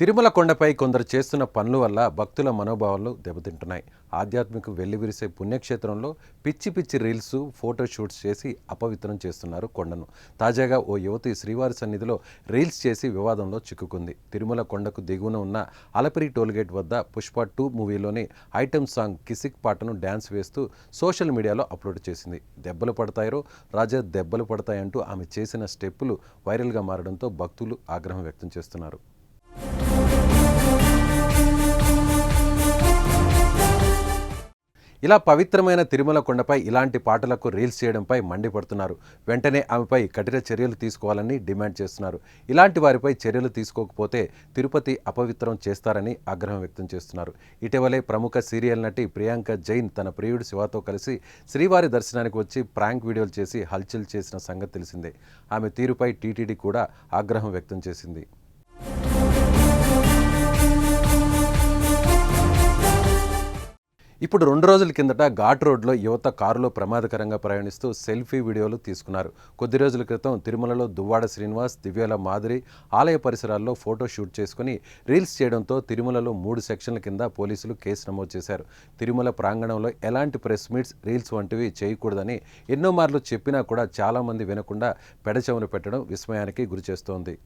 తిరుమల కొండపై కొందరు చేస్తున్న పనుల వల్ల భక్తుల మనోభావాలు దెబ్బతింటున్నాయి. ఆధ్యాత్మిక వెల్లివిరిసే పుణ్యక్షేత్రంలో పిచ్చి పిచ్చి రీల్స్ ఫోటో షూట్స్ చేసి అపవిత్రం చేస్తున్నారు కొండను. తాజాగా ఓ యువతి శ్రీవారి సన్నిధిలో రీల్స్ చేసి వివాదంలో చిక్కుకుంది. తిరుమల కొండకు దిగువన ఉన్న అలపిరి టోల్గేట్ వద్ద పుష్ప టూ మూవీలోని ఐటమ్ సాంగ్ కిసిక్ పాటను డ్యాన్స్ వేస్తూ సోషల్ మీడియాలో అప్లోడ్ చేసింది. దెబ్బలు పడతాయో రాజా దెబ్బలు పడతాయంటూ ఆమె చేసిన స్టెప్పులు వైరల్గా మారడంతో భక్తులు ఆగ్రహం వ్యక్తం చేస్తున్నారు. ఇలా పవిత్రమైన తిరుమల కొండపై ఇలాంటి పాటలకు రీల్స్ చేయడంపై మండిపడుతున్నారు. వెంటనే ఆమెపై కఠిన చర్యలు తీసుకోవాలని డిమాండ్ చేస్తున్నారు. ఇలాంటి వారిపై చర్యలు తీసుకోకపోతే తిరుపతి అపవిత్రం చేస్తారని ఆగ్రహం వ్యక్తం చేస్తున్నారు. ఇటీవలే ప్రముఖ సీరియల్ నటి ప్రియాంక జైన్ తన ప్రియుడు శివాతో కలిసి శ్రీవారి దర్శనానికి వచ్చి ప్రాంక్ వీడియోలు చేసి హల్చల్ చేసిన సంగతి తెలిసిందే. ఆమె తీరుపై టీటీడీ కూడా ఆగ్రహం వ్యక్తం చేసింది. ఇప్పుడు రెండు రోజుల కిందట ఘాట్ రోడ్లో యువత కారులో ప్రమాదకరంగా ప్రయాణిస్తూ సెల్ఫీ వీడియోలు తీసుకున్నారు. కొద్ది రోజుల క్రితం తిరుమలలో దువ్వాడ శ్రీనివాస్ దివ్యాల మాదిరి ఆలయ పరిసరాల్లో ఫోటో షూట్ చేసుకుని రీల్స్ చేయడంతో తిరుమలలో మూడు సెక్షన్ల కింద పోలీసులు కేసు నమోదు చేశారు. తిరుమల ప్రాంగణంలో ఎలాంటి ప్రెస్ మీట్స్ రీల్స్ వంటివి చేయకూడదని ఎన్నో మార్లు చెప్పినా కూడా చాలామంది వినకుండా పెడచెవును పెట్టడం విస్మయానికి గురిచేస్తోంది